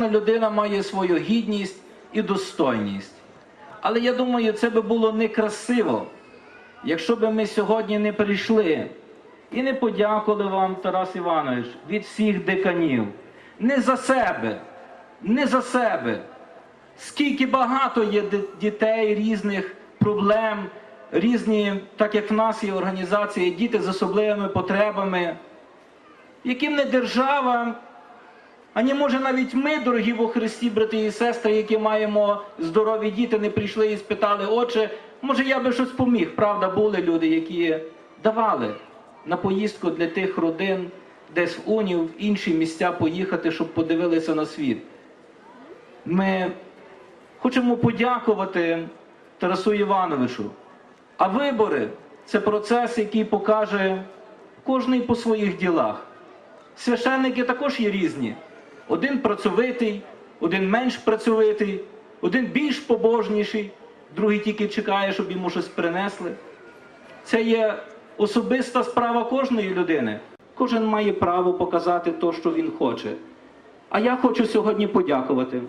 Людина має свою гідність і достойність. Але я думаю, це би було некрасиво, якщо би ми сьогодні не прийшли і не подякували вам, Тарас Іванович, від всіх деканів. Не за себе, не за себе. Скільки багато є дітей різних проблем, різні, так як в нас є організації, діти з особливими потребами, яким не держава, Ані може навіть ми, дорогі во Христі, брати і сестри, які маємо здорові діти, не прийшли і спитали, отче, може я би щось поміг. Правда, були люди, які давали на поїздку для тих родин, десь в Унів, в інші місця поїхати, щоб подивилися на світ. Ми хочемо подякувати Тарасу Івановичу. А вибори це процес, який покаже кожний по своїх ділах. Священники також є різні. Один працьовитий, один менш працьовитий, один більш побожніший, другий тільки чекає, щоб йому щось принесли. Це є особиста справа кожної людини. Кожен має право показати те, що він хоче. А я хочу сьогодні подякувати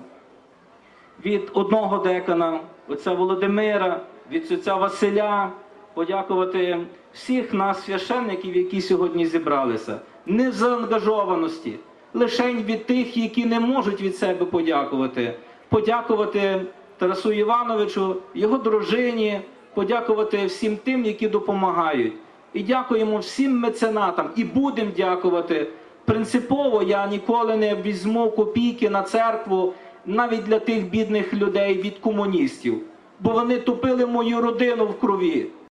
від одного декана, отця Володимира, від отця Василя, подякувати всіх нас, священників, які сьогодні зібралися. Не в заангажованості, лише від тих, які не можуть від себе подякувати. Подякувати Тарасу Івановичу, його дружині, подякувати всім тим, які допомагають. І дякуємо всім меценатам, і будемо дякувати. Принципово я ніколи не візьму копійки на церкву навіть для тих бідних людей від комуністів, бо вони топили мою родину в крові.